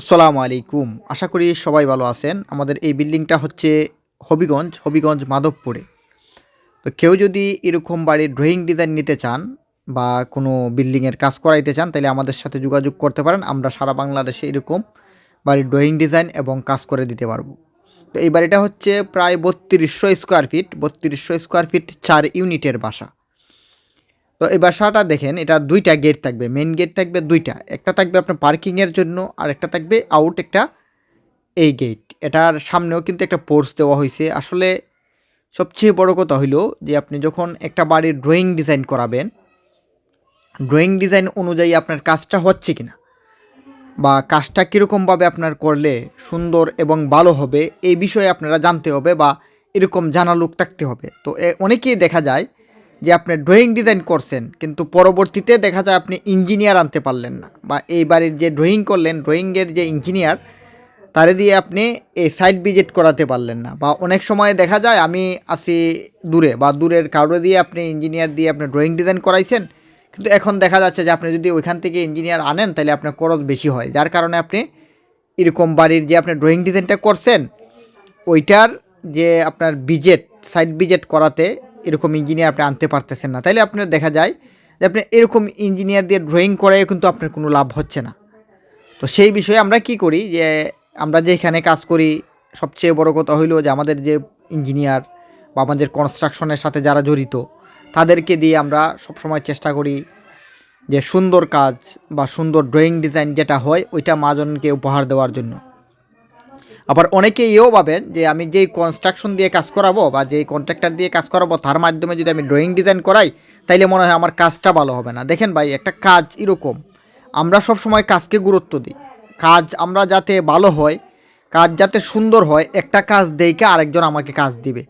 আসসালামু আলাইকুম। আশা করি সবাই ভালো আছেন। আমাদের এই বিল্ডিংটা হচ্ছে হবিগঞ্জ হবিগঞ্জ মাধবপুরে। তো কেউ যদি এরকম বাড়ির ড্রয়িং ডিজাইন নিতে চান বা কোনো বিল্ডিংয়ের কাজ করাইতে চান, তাহলে আমাদের সাথে যোগাযোগ করতে পারেন। আমরা সারা বাংলাদেশে এরকম বাড়ির ড্রয়িং ডিজাইন এবং কাজ করে দিতে পারব। তো এই বাড়িটা হচ্ছে প্রায় বত্রিশশো স্কোয়ার ফিট বত্রিশশো স্কোয়ার ফিট চার ইউনিটের বাসা। তো এই বাসাটা দেখেন, এটা দুইটা গেট থাকবে। মেন গেট থাকবে দুইটা। একটা থাকবে আপনার পার্কিংয়ের জন্য, আর একটা থাকবে আউট একটা এই গেট এটার সামনেও কিন্তু একটা পোর্স দেওয়া হয়েছে আসলে সবচেয়ে বড় কথা হইল যে, আপনি যখন একটা বাড়ির ড্রয়িং ডিজাইন করাবেন ড্রয়িং ডিজাইন অনুযায়ী আপনার কাজটা হচ্ছে কিনা, বা কাজটা কীরকমভাবে আপনার করলে সুন্দর এবং ভালো হবে, এই বিষয়ে আপনারা জানতে হবে বা এরকম জানা লোক থাকতে হবে। তো অনেকেই দেখা যায় যে আপনি ড্রয়িং ডিজাইন করছেন, কিন্তু পরবর্তীতে দেখা যায় আপনি ইঞ্জিনিয়ার আনতে পারলেন না। বা এই বাড়ির যে ড্রয়িং করলেন ড্রয়িংয়ের যে ইঞ্জিনিয়ার তারে দিয়ে আপনি এই সাইট ভিজিট করাতে পারলেন না। বা অনেক সময় দেখা যায় আমি আসি দূরে, বা দূরের কারও দিয়ে আপনি ইঞ্জিনিয়ার দিয়ে আপনি ড্রয়িং ডিজাইন করাইছেন, কিন্তু এখন দেখা যাচ্ছে যে আপনি যদি ওইখান থেকে ইঞ্জিনিয়ার আনেন তাহলে আপনার খরচ বেশি হয়। যার কারণে আপনি এরকম বাড়ির যে আপনি ড্রয়িং ডিজাইনটা করছেন, ওইটার যে আপনার বিজেট সাইড বিজেট করাতে এরকম ইঞ্জিনিয়ার আপনি আনতে পারতেছেন না। তাইলে আপনার দেখা যায় যে আপনি এরকম ইঞ্জিনিয়ার দিয়ে ড্রয়িং করায় কিন্তু আপনার কোনো লাভ হচ্ছে না। তো সেই বিষয়ে আমরা কি করি যে আমরা যে এখানে কাজ করি, সবচেয়ে বড় কথা হইল যে আমাদের যে ইঞ্জিনিয়ার বা আমাদের কনস্ট্রাকশনের সাথে যারা জড়িত, তাদেরকে দিয়ে আমরা সবসময় চেষ্টা করি যে সুন্দর কাজ বা সুন্দর ড্রয়িং ডিজাইন যেটা হয়, ওইটা মাজনকে উপহার দেওয়ার জন্য। আবার অনেকে এও ভাবেন যে আমি যেই কনস্ট্রাকশন দিয়ে কাজ করাবো বা যেই কন্ট্রাক্টর দিয়ে কাজ করাবো, তার মাধ্যমে যদি আমি ড্রয়িং ডিজাইন করাই, তাইলে মনে হয় আমার কাজটা ভালো হবে না। দেখেন ভাই, একটা কাজ এরকম, আমরা সব সময় কাজকে গুরুত্ব দিই। কাজ আমরা যাতে ভালো হয়, কাজ যাতে সুন্দর হয়, একটা কাজ দেইকে আরেকজন আমাকে কাজ দিবে।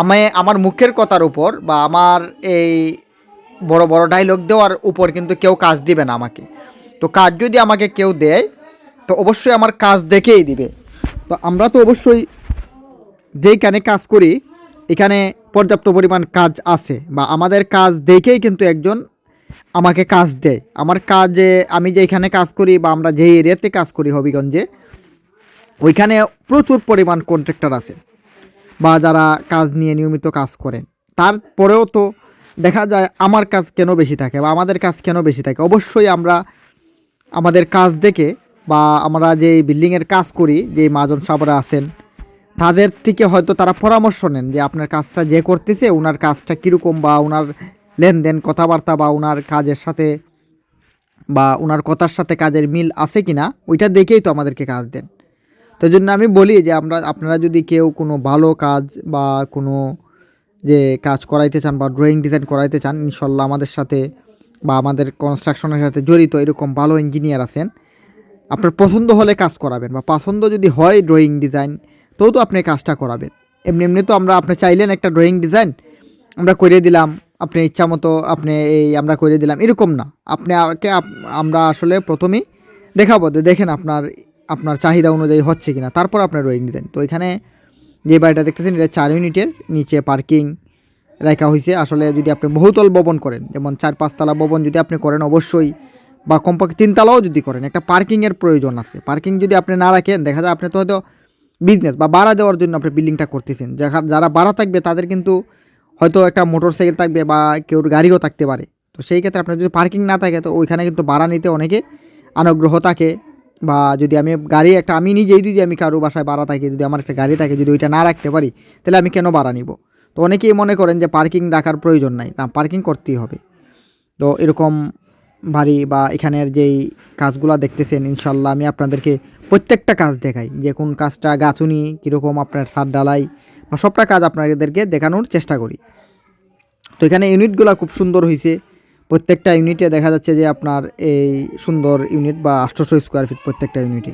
আমায় আমার মুখের কথার উপর বা আমার এই বড় বড় ডায়লগ দেওয়ার উপর কিন্তু কেউ কাজ দিবে না আমাকে। তো কাজ যদি আমাকে কেউ দেয়, তো অবশ্যই আমার কাজ দেখেই দিবে। তো আমরা তো অবশ্যই যেইখানে কাজ করি, এখানে পর্যাপ্ত পরিমাণ কাজ আছে বা আমাদের কাজ দেখেই কিন্তু একজন আমাকে কাজ দেয়। আমার কাজে আমি যেখানে কাজ করি বা আমরা যেই এরিয়াতে কাজ করি হবিগঞ্জে, ওইখানে প্রচুর পরিমাণ কন্ট্রাক্টর আছে বা যারা কাজ নিয়ে নিয়মিত কাজ করেন। তারপরেও তো দেখা যায় আমার কাজ কেন বেশি থাকে বা আমাদের কাজ কেন বেশি থাকে? অবশ্যই আমরা আমাদের কাজ দেখে বা আমরা যে বিল্ডিংয়ের কাজ করি, যে মাজন সাবরা আছেন, তাদের থেকে হয়তো তারা পরামর্শ নেন যে আপনার কাজটা যে করতেছে ওনার কাজটা কীরকম বা ওনার লেনদেন, কথাবার্তা বা ওনার কাজের সাথে বা ওনার কথার সাথে কাজের মিল আছে কি না ওইটা দেখেই তো আমাদেরকে কাজ দেন। তো জন্য আমি বলি যে আমরা, আপনারা যদি কেউ কোনো ভালো কাজ বা কোনো যে কাজ করাইতে চান বা ড্রয়িং ডিজাইন করাইতে চান, ইনশাল্লাহ আমাদের সাথে বা আমাদের কনস্ট্রাকশনের সাথে জড়িত এরকম ভালো ইঞ্জিনিয়ার আছেন আপনার পছন্দ হলে কাজ করাবেন বা পছন্দ যদি হয় ড্রয়িং ডিজাইন তো তো আপনি কাজটা করাবেন। এমনি এমনি তো আমরা, আপনি চাইলেন একটা ড্রয়িং ডিজাইন আমরা করে দিলাম, আপনি ইচ্ছা মতো আপনি এই আমরা করে দিলাম, এরকম না। আপনি আমরা আসলে প্রথমেই দেখাবো দেখেন আপনার আপনার চাহিদা অনুযায়ী হচ্ছে কিনা। তারপর আপনার ড্রয়িং ডিজাইন তো এখানে যে বাড়িটা দেখতেছেন, এটা চার ইউনিটের নিচে পার্কিং রাখা হয়েছে। আসলে যদি আপনি বহুতল ভবন করেন, যেমন চার পাঁচতলা ভবন যদি আপনি করেন, অবশ্যই বা কমপক্ষে তিনতলাও যদি করেন, একটা পার্কিংয়ের প্রয়োজন আছে। পার্কিং যদি আপনি না রাখেন, দেখা যায় আপনি তো হয়তো বিজনেস বা ভাড়া দেওয়ার জন্য আপনি বিল্ডিংটা করতেছেন। যারা- ভাড়া থাকবে, তাদের কিন্তু হয়তো একটা মোটর সাইকেল থাকবে বা কেউ গাড়িও থাকতে পারে। তো সেই ক্ষেত্রে আপনার যদি পার্কিং না থাকে, তো ওইখানে কিন্তু ভাড়া নিতে অনেকে আনুগ্রহ থাকে বা যদি আমি গাড়ি একটা, আমি নিজেই যদি আমি কারও বাসায় ভাড়া থাকি, যদি আমার একটা গাড়ি থাকে, যদি ওইটা না রাখতে পারি, তাহলে আমি কেন ভাড়া নিব? তো অনেকেই মনে করেন যে পার্কিং রাখার প্রয়োজন নাই। না পার্কিং করতেই হবে। তো এরকম বাড়ি বা এখানের যেই কাজগুলো দেখতেছেন, ইনশাল্লাহ আমি আপনাদেরকে প্রত্যেকটা কাজ দেখাই। যে কোন কাজটা গাছুনি কীরকম আপনার সার ডালাই বা সবটা কাজ আপনাদেরকে দেখানোর চেষ্টা করি। তো এখানে ইউনিটগুলো খুব সুন্দর হয়েছে প্রত্যেকটা ইউনিটে দেখা যাচ্ছে যে আপনার এই সুন্দর ইউনিট বা আটশোশো স্কোয়ার ফিট প্রত্যেকটা ইউনিটে।